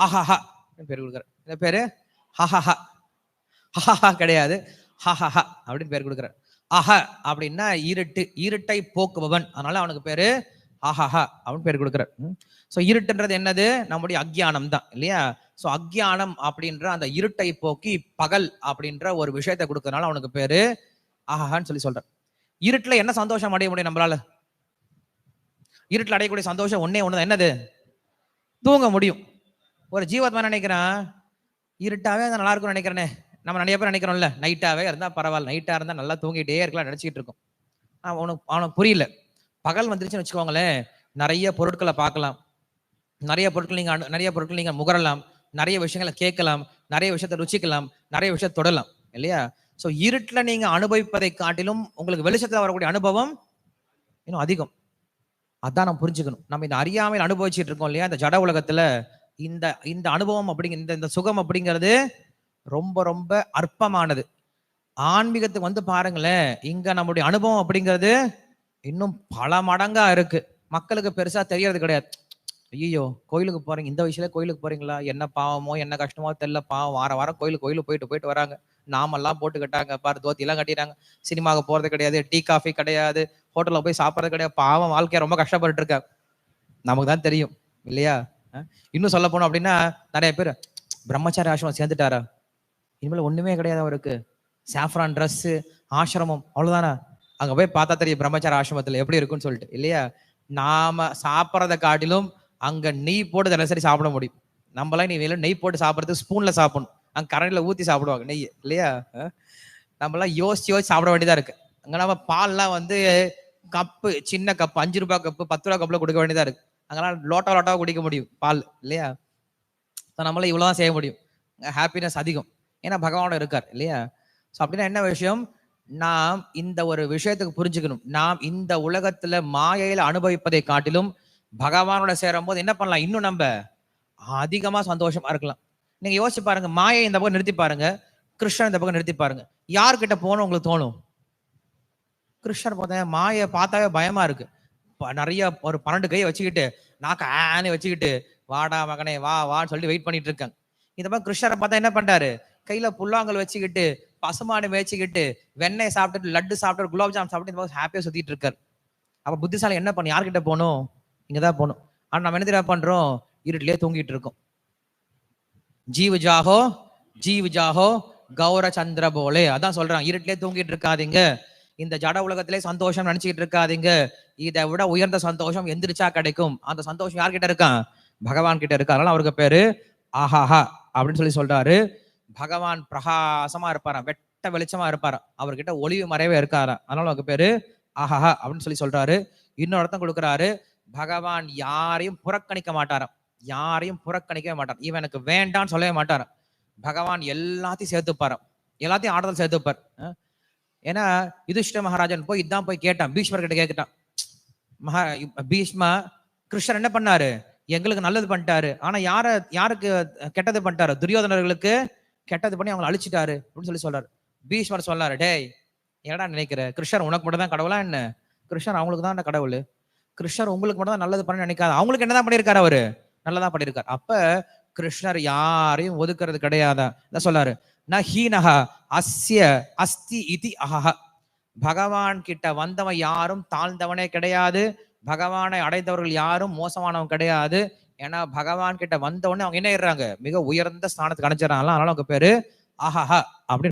ஆஹாஹா. பேர் கொடுக்குறார் இந்த பேரு ஹஹஹா. ஹஹஹா கிடையாது. ஹஹஹா அப்படின்னு பேர் கொடுக்குறார் அஹ அப்படின்னா இருட்டு இருட்டை போக்குபவன். அதனால அவனுக்கு பேரு ஆஹாஹா அப்படின்னு பேர் கொடுக்குறார் ஸோ இருட்டுன்றது என்னது? நம்முடைய அக்ஞானம் தான் இல்லையா? ஸோ அக்ஞானம் அப்படின்ற அந்த இருட்டை போக்கி பகல் அப்படின்ற ஒரு விஷயத்தை கொடுக்கறனால அவனுக்கு பேரு ஆஹான்னு சொல்லி சொல்றார் இருட்டுல என்ன சந்தோஷம் அடைய முடியும் நம்மளால? இருட்டில் அடையக்கூடிய சந்தோஷம் ஒன்னே ஒன்று என்னது? தூங்க முடியும். ஒரு ஜீவாத்மா நினைக்கிறான். இருட்டாவே அது நல்லா இருக்கும்னு நினைக்கிறேனே. நம்ம நிறைய பேர் நினைக்கிறோம்ல நைட்டாவே இருந்தால் பரவாயில்ல நைட்டா இருந்தா நல்லா தூங்கிட்டே இருக்கலாம் நினைச்சிட்டு இருக்கும். ஆனா அவனுக்கு அவனுக்கு புரியல. பகல் வந்துருச்சுன்னு வச்சுக்கோங்களேன் நிறைய பொருட்களை பார்க்கலாம். நிறைய பொருட்கள் நீங்க அனு- நிறைய பொருட்கள் நீங்க முகரலாம். நிறைய விஷயங்களை கேட்கலாம். நிறைய விஷயத்தை ருச்சிக்கலாம் நிறைய விஷயத்தை தொடலாம். இல்லையா? ஸோ இருட்டில் நீங்க அனுபவிப்பதை காட்டிலும் உங்களுக்கு வெளிச்சத்தில் வரக்கூடிய அனுபவம் இன்னும் அதிகம். அதான் நம்ம புரிஞ்சுக்கணும். நம்ம இந்த அறியாமையில் அனுபவிச்சுட்டு இருக்கோம் இல்லையா? இந்த ஜட உலகத்துல இந்த இந்த அனுபவம் அப்படிங்க இந்த இந்த சுகம் அப்படிங்கிறது ரொம்ப ரொம்ப அற்பமானது. ஆன்மீகத்துக்கு வந்து பாருங்களேன் இங்க நம்முடைய அனுபவம் அப்படிங்கிறது இன்னும் பல மடங்கா இருக்கு. மக்களுக்கு பெருசா தெரியறது கிடையாது. ஐயோ கோயிலுக்கு போறீங்க இந்த வயசுல கோயிலுக்கு போறீங்களா? என்ன பாவமோ என்ன கஷ்டமோ தெரியல பாவம். வார வாரம் கோயிலுக்கு கோயிலுக்கு போயிட்டு போயிட்டு வராங்க. நாமெல்லாம் போட்டுக்கிட்டாங்க பாரு தோத்தி எல்லாம் கட்டிட்டாங்க. சினிமாவுக்கு போறது கிடையாது டீ காஃபி கிடையாது ஹோட்டல்ல போய் சாப்பிட்றது கிடையாது. பாவம் வாழ்க்கைய ரொம்ப கஷ்டப்பட்டு இருக்காங்க. நமக்கு தான் தெரியும் இல்லையா? இன்னும் சொல்ல போனோம் அப்படின்னா நிறைய பேர் பிரம்மச்சாரி ஆசிரமம் சேர்ந்துட்டாரா? இனிமேல் ஒண்ணுமே கிடையாது அவருக்கு. சாஃப்ரான் ட்ரெஸ் ஆசிரமம் அவ்வளவுதானா? அங்க போய் பார்த்தா தெரியும் பிரம்மச்சார ஆசிரமத்துல எப்படி இருக்குன்னு சொல்லிட்டு. இல்லையா? நாம சாப்பிட்றத காட்டிலும் அங்க நெய் போட்டு தினசரி சாப்பிட முடியும். நம்மளாம் நீ வேலை நெய் போட்டு சாப்பிட்றதுக்கு ஸ்பூன்ல சாப்பிடணும். அங்க கரண்டில் ஊத்தி சாப்பிடுவாங்க நெய் இல்லையா? நம்மளாம் யோசிச்சு யோசிச்சு சாப்பிட வேண்டியதா இருக்கு. அங்க நம்ம பால்லாம் வந்து கப்பு சின்ன கப்பு அஞ்சு ரூபாய் கப்பு பத்து ரூபா கப்புல கொடுக்க வேண்டியதா இருக்கு. அங்கெல்லாம் லோட்டா லோட்டாக குடிக்க முடியும் பால் இல்லையா? ஸோ நம்மளால் இவ்வளோ தான் செய்ய முடியும். ஹாப்பினஸ் அதிகம். ஏன்னா பகவானோட இருக்கார் இல்லையா? ஸோ அப்படின்னா என்ன விஷயம்? நாம் இந்த ஒரு விஷயத்துக்கு புரிஞ்சுக்கணும். நாம் இந்த உலகத்துல மாயையில அனுபவிப்பதை காட்டிலும் பகவானோட சேரும் போது என்ன பண்ணலாம்? இன்னும் நம்ம அதிகமா சந்தோஷமா இருக்கலாம். நீங்க யோசிச்சு பாருங்க மாயை இந்த பக்கம் நிறுத்தி பாருங்க கிருஷ்ணன் இந்த பக்கம் நிறுத்தி பாருங்க. யார்கிட்ட போகணும் உங்களுக்கு தோணும்? கிருஷ்ணர் பார்த்தேன் மாயை பார்த்தாவே பயமா இருக்கு. நிறைய ஒரு பன்னெண்டு கையை வச்சுக்கிட்டு நாக்க ஆன்னு வச்சுக்கிட்டு வாடா மகனே வா வான்னு சொல்லி வெயிட் பண்ணிட்டு இருக்கேன். இந்த மாதிரி கிருஷ்ணரை பார்த்தா என்ன பண்றாரு? கையில புல்லாங்கல் வச்சுக்கிட்டு பசுமாடு மேய்ச்சிக்கிட்டு வெண்ணெய் சாப்பிட்டுட்டு லட்டு சாப்பிட்டு குலாப் ஜாம் சாப்பிட்டு இந்த மாதிரி ஹாப்பியா சுத்திட்டு இருக்காரு. அப்ப புத்திசாலி என்ன பண்ணு யார்கிட்ட போகணும்? இங்கதான் போகணும். ஆனா நம்ம என்ன தெரியுமா பண்றோம்? இருட்டிலே தூங்கிட்டு இருக்கோம். ஜீவ் ஜாகோ ஜீவ் ஜாகோ கௌர சந்திர போலே. அதான் சொல்றான் இருட்டிலே தூங்கிட்டு இருக்காதீங்க. இந்த ஜட உலகத்திலே சந்தோஷம் நினைச்சிட்டு இருக்காதீங்க. இதை விட உயர்ந்த சந்தோஷம் எந்திரிச்சா கிடைக்கும். அந்த சந்தோஷம் யார்கிட்ட இருக்கான் பகவான் கிட்ட இருக்கு? அதனால அவருக்கு பேரு ஆஹாஹா அப்படின்னு சொல்லி சொல்றாரு. பகவான் பிரகாசமா இருப்பாராம். வெட்ட வெளிச்சமா இருப்பாராம். அவர்கிட்ட ஒளிவு மறைவே இருக்காராம். அதனால அவருக்கு பேரு ஆஹாஹா அப்படின்னு சொல்லி சொல்றாரு. இன்னொரு அர்த்தம் கொடுக்குறாரு. பகவான் யாரையும் புறக்கணிக்க மாட்டாராம். யாரையும் புறக்கணிக்கவே மாட்டார். இவன் எனக்கு வேண்டான்னு சொல்லவே மாட்டார் பகவான் எல்லாத்தையும் சேர்த்துப்பாராம். எல்லாத்தையும் ஆடுதல் சேர்த்துப்பார். ஏன்னா யுதிஷ்ட மகாராஜன் போய் இதான் போய் கேட்டான். பீஷ்மர் கிட்ட கேட்டான் மகா பீஷ்மா கிருஷ்ணர் என்ன பண்ணாரு? எங்களுக்கு நல்லது பண்ணிட்டாரு. ஆனா யார யாருக்கு கெட்டது பண்ணிட்டாரு? துரியோதனர்களுக்கு கெட்டது பண்ணி அவங்களை அழிச்சிட்டாரு அப்படின்னு சொல்லி சொல்றாரு. பீஷ்மர் சொல்லாரு டேய் என்னடா நினைக்கிற? கிருஷ்ணர் உனக்கு மட்டும் தான் கடவுளா என்ன? கிருஷ்ணர் அவங்களுக்கு தான் கடவுள்? கிருஷ்ணர் உங்களுக்கு மட்டும் தான் நல்லது பண்ண நினைக்காது. அவங்களுக்கு என்னதான் பண்ணியிருக்காரு அவரு? நல்லதா பண்ணியிருக்காரு. அப்ப கிருஷ்ணர் யாரையும் ஒதுக்குறது கிடையாதா என்ன சொல்லாரு ந ஹீனஹ அஸ்ய அஸ்தி இதி அஹஹ. பகவான் கிட்ட வந்தவன் யாரும் தாழ்ந்தவனே கிடையாது. பகவானை அடைந்தவர்கள் யாரும் மோசமானவன் கிடையாது. ஏன்னா பகவான் கிட்ட வந்தவொடனே அவங்க என்ன ஆயிடுறாங்க? மிக உயர்ந்த ஸ்தானத்துக்கு அணைச்சிடறாங்களா அதனால அவங்க பேரு அஹஹ அப்படின்னு